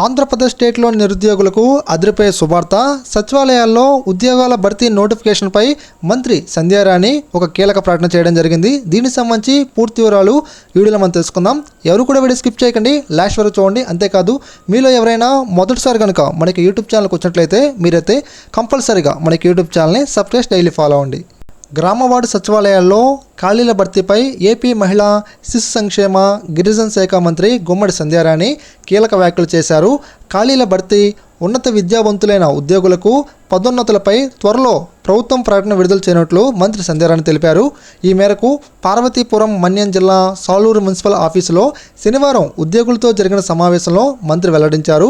ఆంధ్రప్రదేశ్ స్టేట్లో నిరుద్యోగులకు అదిరిపోయే శుభార్త. సచివాలయాల్లో ఉద్యోగాల భర్తీ నోటిఫికేషన్పై మంత్రి సంధ్యారాణి ఒక కీలక ప్రకటన చేయడం జరిగింది. దీనికి సంబంధించి పూర్తి వివరాలు వీడియోలో మనం తెలుసుకుందాం. ఎవరు కూడా వీడియో స్కిప్ చేయకండి లాస్ట్ వరకు చూడండి. అంతేకాదు మీలో ఎవరైనా మొదటిసారి కనుక మనకి యూట్యూబ్ ఛానల్కి వచ్చినట్లయితే మీరైతే కంపల్సరీగా మనకి యూట్యూబ్ ఛానల్ని సబ్స్క్రైబ్ డైలీ ఫాలో అవ్వండి. గ్రామవార్డు సచివాలయాల్లో ఖాళీల భర్తీపై ఏపీ మహిళా శిశు సంక్షేమ గిరిజన శాఖ మంత్రి గుమ్మడి సంధ్యారాణి కీలక వ్యాఖ్యలు చేశారు. ఖాళీల భర్తీ ఉన్నత విద్యావంతులైన ఉద్యోగులకు పదోన్నతులపై త్వరలో ప్రభుత్వం ప్రకటన విడుదల చేయనట్లు మంత్రి సంధ్యారాణి తెలిపారు. ఈ మేరకు పార్వతీపురం మన్యం జిల్లా సాలూరు మున్సిపల్ ఆఫీసులో శనివారం ఉద్యోగులతో జరిగిన సమావేశంలో మంత్రి వెల్లడించారు.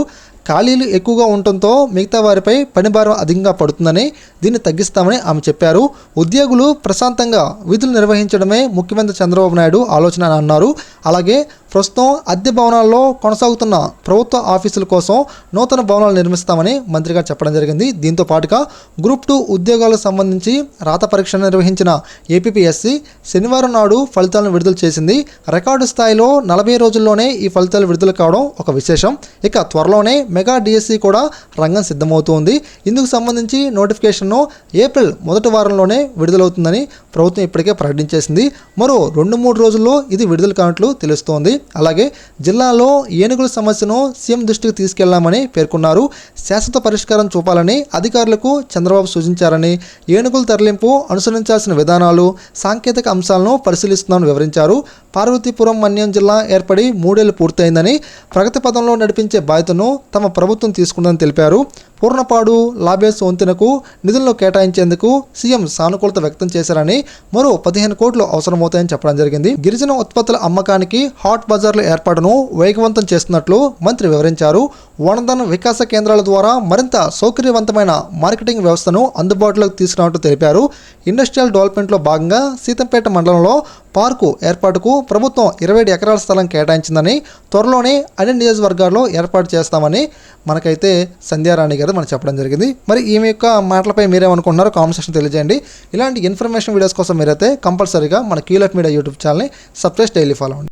ఖాళీలు ఎక్కువగా ఉండటంతో మిగతా వారిపై పనిభారం అధికంగా పడుతుందని దీన్ని తగ్గిస్తామని ఆమె చెప్పారు. ఉద్యోగులు ప్రశాంతంగా విధులు నిర్వహించడమే ముఖ్యమంత్రి చంద్రబాబు నాయుడు ఆలోచన అని అన్నారు. అలాగే ప్రస్తుతం అద్దె భవనాల్లో కొనసాగుతున్న ప్రభుత్వ ఆఫీసుల కోసం నూతన భవనాలు నిర్మిస్తామని మంత్రి గారు చెప్పడం జరిగింది. దీంతో పాటుగా గ్రూప్ టూ ఉద్యోగాలకు సంబంధించి రాత పరీక్ష నిర్వహించిన ఏపీపీఎస్సీ శనివారం నాడు ఫలితాలను విడుదల చేసింది. రికార్డు స్థాయిలో నలభై రోజుల్లోనే ఈ ఫలితాలు విడుదల కావడం ఒక విశేషం. ఇక త్వరలోనే మెగా డిఎస్సి కూడా రంగం సిద్ధమవుతోంది. ఇందుకు సంబంధించి నోటిఫికేషన్ను ఏప్రిల్ మొదటి వారంలోనే విడుదలవుతుందని ప్రభుత్వం ఇప్పటికే ప్రకటించేసింది. మరో రెండు మూడు రోజుల్లో ఇది విడుదల కానట్లు తెలుస్తోంది. అలాగే జిల్లాలో ఏనుగుల సమస్యను సీఎం దృష్టికి తీసుకెళ్ళామని పేర్కొన్నారు. శాశ్వత పరిష్కారం చూపాలని అధికారులకు చంద్రబాబు సూచించారని ఏనుగుల తరలింపు అనుసరించాల్సిన విధానాలు సాంకేతిక అంశాలను పరిశీలిస్తున్నామని వివరించారు. పార్వతీపురం మన్యం జిల్లా ఏర్పడి మూడేళ్ళు పూర్తయిందని ప్రగతి పదంలో నడిపించే బాధ్యతను తమ ప్రభుత్వం తీసుకుందని తెలిపారు. పూర్ణపాడు లాబేస్ వంతెనకు నిధులను కేటాయించేందుకు సీఎం సానుకూలత వ్యక్తం చేశారని మరో పదిహేను కోట్లు అవసరమవుతాయని చెప్పడం జరిగింది. గిరిజన ఉత్పత్తుల అమ్మకానికి హాట్ బజార్ల ఏర్పాటును వేగవంతం చేస్తున్నట్లు మంత్రి వివరించారు. వనధన వికాస కేంద్రాల ద్వారా మరింత సౌకర్యవంతమైన మార్కెటింగ్ వ్యవస్థను అందుబాటులోకి తీసుకురావట్టు తెలిపారు. ఇండస్ట్రియల్ డెవలప్మెంట్లో భాగంగా సీతంపేట మండలంలో పార్కు ఏర్పాటుకు ప్రభుత్వం ఇరవై ఏడు ఎకరాల స్థలం కేటాయించిందని త్వరలోనే అన్ని నియోజకవర్గాల్లో ఏర్పాటు చేస్తామని మనకైతే సంధ్యారాణి గారు మనం చెప్పడం జరిగింది. మరి ఈమె యొక్క మాటలపై మీరేమనుకుంటున్నారో కామెంట్ సెక్షన్ తెలియజేయండి. ఇలాంటి ఇన్ఫర్మేషన్ వీడియోస్ కోసం మీరైతే కంపల్సరీగా మన కీలక్ మీడియా యూట్యూబ్ ఛానల్ని సబ్స్క్రైబ్ డైలీ ఫాలో అవ్వండి